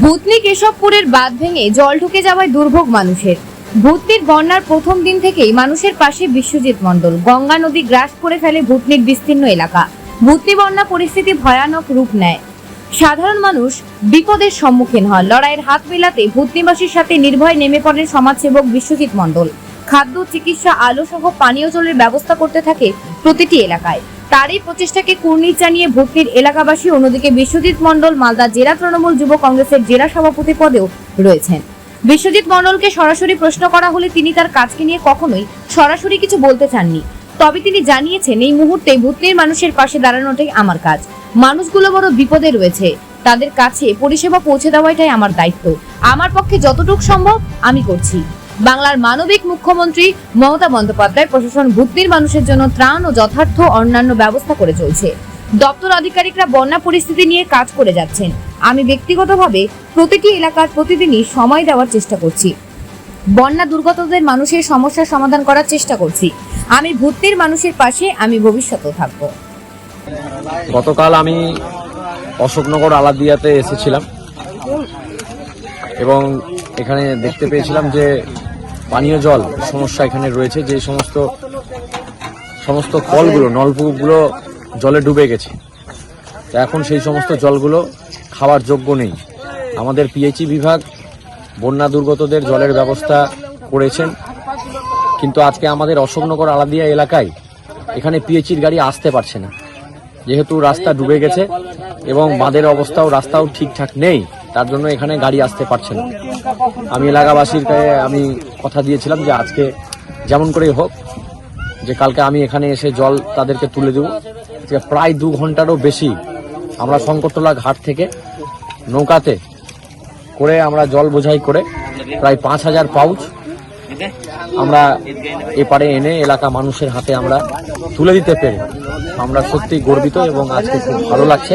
ভূতনি কেশবপুরের বাঁধ ভেঙে জল ঢুকে যাওয়ায় দুর্ভোগ মানুষের। ভূতনির বন্যার প্রথম দিন থেকেই মানুষের পাশে বিশ্বজিৎ মণ্ডল। গঙ্গা নদী গ্রাস করে ফেলে ভূতনির বিস্তীর্ণ এলাকা। ভূতনি বন্যা পরিস্থিতি ভয়ানক রূপ নেয়। সাধারণ মানুষ বিপদের সম্মুখীন হন। লড়াইয়ের হাত মেলাতে ভূতনিবাসীর সাথে নির্ভয় নেমে পড়েন সমাজসেবক বিশ্বজিৎ মণ্ডল। খাদ্য, চিকিৎসা আলো সহ পানীয় জলের ব্যবস্থা করতে থাকে প্রতিটি এলাকায়। তারই প্রচেষ্টাকে কুর্নিশ জানিয়ে ভূতনির এলাকাবাসী অন্যদিকে বিশ্বজিৎ মণ্ডল, মালদা জেলা তৃণমূল যুব কংগ্রেসের জেলা সভাপতি পদেও রয়েছেন। বিশ্বজিৎ মণ্ডলকে সরাসরি প্রশ্ন করা হলে তিনি তার কাজকে নিয়ে কখনোই সরাসরি কিছু বলতে চাননি। তবে তিনি জানিয়েছেন, এই মুহূর্তে ভূতনির মানুষের পাশে দাঁড়ানোটাই আমার কাজ। মানুষগুলো বড় বিপদে রয়েছে। তাদের কাছে পরিষেবা পৌঁছে দেওয়াটাই আমার দায়িত্ব। আমার পক্ষে যতটুকু সম্ভব আমি করছি। বাংলার মানবিক মুখ্যমন্ত্রী মমতা বন্দ্যোপাধ্যায় প্রশাসন ভূতনির মানুষের জন্য ত্রাণ ও যথার্থ অন্যান্য ব্যবস্থা করে চলছে। দপ্তর আধিকারিকরা বন্যা পরিস্থিতি নিয়ে কাজ করে যাচ্ছেন। আমি ব্যক্তিগতভাবে প্রতিটি এলাকার প্রতিদিনই সময় দেওয়ার চেষ্টা করছি। বন্যা দুর্গতদের মানুষের সমস্যার সমাধান করার চেষ্টা করছি। আমি ভূতনির মানুষের পাশে আমি ভবিষ্যতেও থাকব। গতকাল আমি অশোকনগর আলাদিয়াতে এসেছিলাম। এবং এখানে দেখতে পেয়েছিলাম যে পানীয় জল সমস্যা এখানে রয়েছে, যে সমস্ত সমস্ত কলগুলো, নলকূপগুলো জলে ডুবে গেছে। তো এখন সেই সমস্ত জলগুলো খাওয়ার যোগ্য নেই। আমাদের পিএইচই বিভাগ বন্যা দুর্গতদের জলের ব্যবস্থা করেছেন। কিন্তু আজকে আমাদের অশোকনগর, আলাদিয়া এলাকায় এখানে পিএইচির গাড়ি আসতে পারছে না। যেহেতু রাস্তা ডুবে গেছে এবং বাঁধের অবস্থাও, রাস্তাও ঠিকঠাক নেই তার জন্য এখানে গাড়ি আসতে পারছে না। আমি এলাকাবাসীর আমি কথা দিয়েছিলাম যে আজকে যেমন করেই হোক, যে কালকে আমি এখানে এসে জল তাদেরকে তুলে দেবো। যে প্রায় দু ঘন্টারও বেশি আমরা শঙ্করতলা ঘাট থেকে নৌকাতে করে আমরা জল বোঝাই করে প্রায় পাঁচ হাজার পাউচ আমরা এপারে এনে এলাকা মানুষের হাতে আমরা তুলে দিতে পেরে আমরা সত্যি গর্বিত এবং আজকে খুব ভালো লাগছে।